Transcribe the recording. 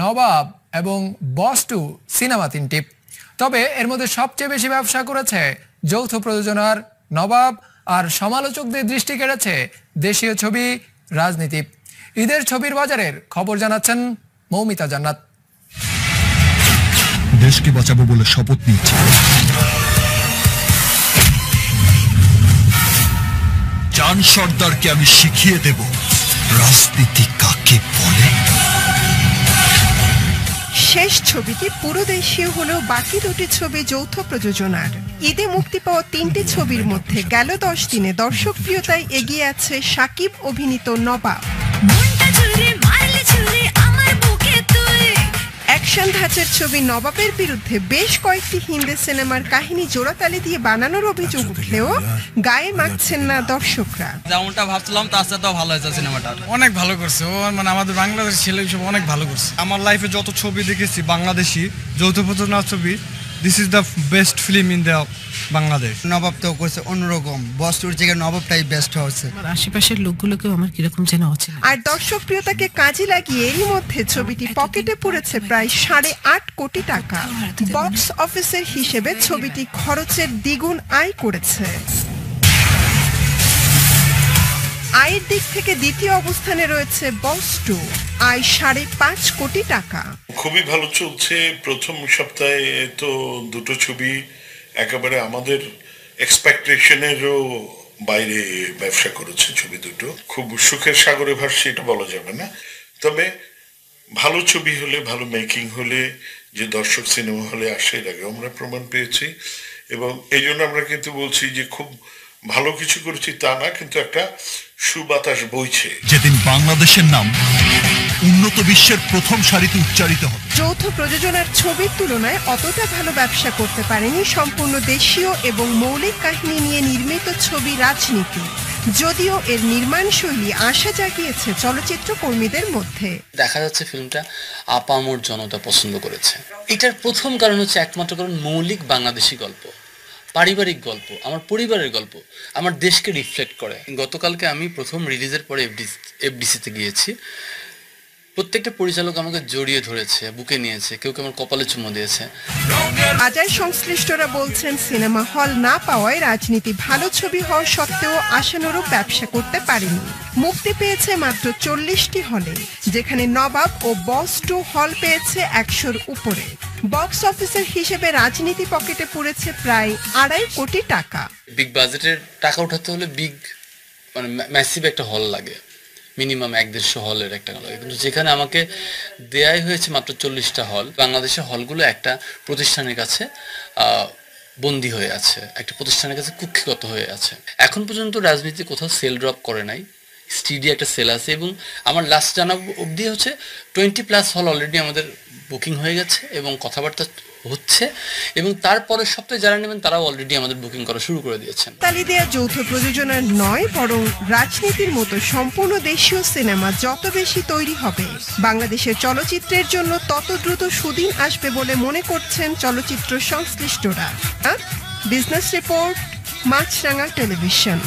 নবাব এবং বস two cinema তিনটি। তবে এর মধ্যে সবচেয়ে বেশি ব্যবসা করেছে যৌথ প্রযোজনার নবাব আর সমালোচকদের দৃষ্টি কেড়েছে দেশীয় ছবি রাজনীতি। ঈদের ছবির বাজারের খবর জানাচ্ছেন মৌমিতা জান্নাত। দেশকে বাঁচাবো বলে শপথ নিয়েছি। সর্দারকে আমি শিখিয়ে দেব রাজনীতি শেষ ছবিটি পুরো দেশীয় হলেও বাকি দুটি ছবি যৌথ প্রযোজনার। ঈদে মুক্তি পাওয়া তিনটি ছবির মধ্যে গেল দশ দিনে দর্শকপ্রিয়তায় এগিয়ে আছে সাকিব অভিনীত নবাব। অ্যাকশন ধাঁচের ছবি নবাবের বিরুদ্ধে বেশ কয়েকটি হিন্দি সিনেমার কাহিনী জোড়াতালি দিয়ে বানানোর অভিযোগ উঠলেও গায়ে মাখছেন না দর্শকরা। যেমনটা ভাবছিলাম তার সাথে ভালো হয়েছে সিনেমাটা। অনেক ভালো করছে। ও মানে আমাদের বাংলাদেশ ছেলে হিসেবে অনেক ভালো করছে। আমার লাইফে যত ছবি দেখেছি বাংলাদেশি যৌথ প্রযোজনা ছবি this is the best film in the Bangladesh Nabab তো করছে অন্যরকম। বস্তুর জায়গায় নবাবটাই বেস্ট হচ্ছে আমার আশেপাশের লোকগুলোকেও আমার কীরকম যেন হচ্ছে আর দর্শক প্রিয়তাকে কাজে লাগিয়ে এরই মধ্যে ছবিটি পকেটে পড়েছে প্রায় সাড়ে আট কোটি টাকা। বক্স অফিসের হিসেবে ছবিটি খরচের দ্বিগুণ আয় করেছে। আয়ের দিক থেকে দ্বিতীয় অবস্থানে রয়েছে বক্স টু, আয় সাড়ে পাঁচ কোটি টাকা। খুবই ভালো চলছে। প্রথম সপ্তাহে তো দুটো ছবি একেবারে আমাদের এক্সপেকটেশনেরও বাইরে ব্যবসা করেছে ছবি দুটো। খুব সুখের সাগরে ভাসছে, এটা বলা যাবে না। তবে ভালো ছবি হলে, ভালো মেকিং হলে, যে দর্শক সিনেমা হলে আসে, এর আগে আমরা প্রমাণ পেয়েছি। এবং এই জন্য আমরা কিন্তু বলছি যে খুব ভালো কিছু করেছি তা না কিন্তু একটা সুবাতাস বইছে। যেদিন বাংলাদেশের নাম উন্নত বিশ্বের প্রথম সারিতে উচ্চারিত হবে। যৌথ প্রযোজনার ছবির তুলনায় অতটা ভালো ব্যবসা করতে পারেনি সম্পূর্ণ দেশীয় এবং মৌলিক কাহিনী নিয়ে নির্মিত ছবি রাজনীতি। যদিও এর নির্মাণ শৈলী আশা জাগিয়েছে চলচ্চিত্র কর্মীদের মধ্যে। দেখা যাচ্ছে ফিল্মটা আপামর জনতা পছন্দ করেছে। এটার প্রথম কারণ হচ্ছে একমাত্র কারণ মৌলিক বাংলাদেশি গল্প। পারিবারিক গল্প, আমার পরিবারের গল্প, আমার দেশকে রিফ্লেক্ট করে। গতকালকে আমি প্রথম রিলিজের পরে এফডিসি এফডিসিতে গিয়েছি। প্রত্যেকটা পরিচালক আমাকে জড়িয়ে ধরেছে, বুকে নিয়েছে, কেউ কেউ আমার কপালে চুমো দিয়েছে। বাজার সংশ্লিষ্টরা বলছেন, সিনেমা হল না পাওয়ায় রাজনীতি ভালো ছবি হওয়া সত্ত্বেও আশানুরূপ ব্যবসা করতে পারেনি। মুক্তি পেয়েছে মাত্র চল্লিশটি হলে, যেখানে নবাব ও বস টু হল পেয়েছে একশোর উপরে। বক্স অফিসের হিসেবে রাজনীতি পকেটে পড়েছে প্রায় আড়াই কোটি টাকা। বিগ বাজেটের টাকা উঠাতে হলে বিগ মানে ম্যাসিভ একটা হল লাগে। মিনিমাম এক দেড়শো হলের একটা লাগে। কিন্তু যেখানে আমাকে দেয়াই হয়েছে মাত্র চল্লিশটা হল বাংলাদেশের হলগুলো একটা প্রতিষ্ঠানের কাছে বন্দী হয়ে আছে। একটা প্রতিষ্ঠানের কাছে কুক্ষিগত হয়ে আছে। এখন পর্যন্ত রাজনীতি কোথাও সেল ড্রপ করে নাই। স্টিডি একটা সেল আছে এবং আমার লাস্ট জানা অবধি হচ্ছে টোয়েন্টি প্লাস হল অলরেডি আমাদের বুকিং হয়ে গেছে এবং কথাবার্তা হচ্ছে এবং তারপরের সপ্তাহে যারা নেবেন তারাও অলরেডি আমাদের বুকিং করা শুরু করে দিয়েছেন। তালি দেয়া যৌথ প্রযোজনার নয়, বরং রাজনীতির মতো সম্পূর্ণ দেশীয় সিনেমা যত বেশি তৈরি হবে, বাংলাদেশের চলচ্চিত্রের জন্য তত দ্রুত সুদিন আসবে বলে মনে করছেন চলচ্চিত্র সংশ্লিষ্টরা। Business report Maasranga television.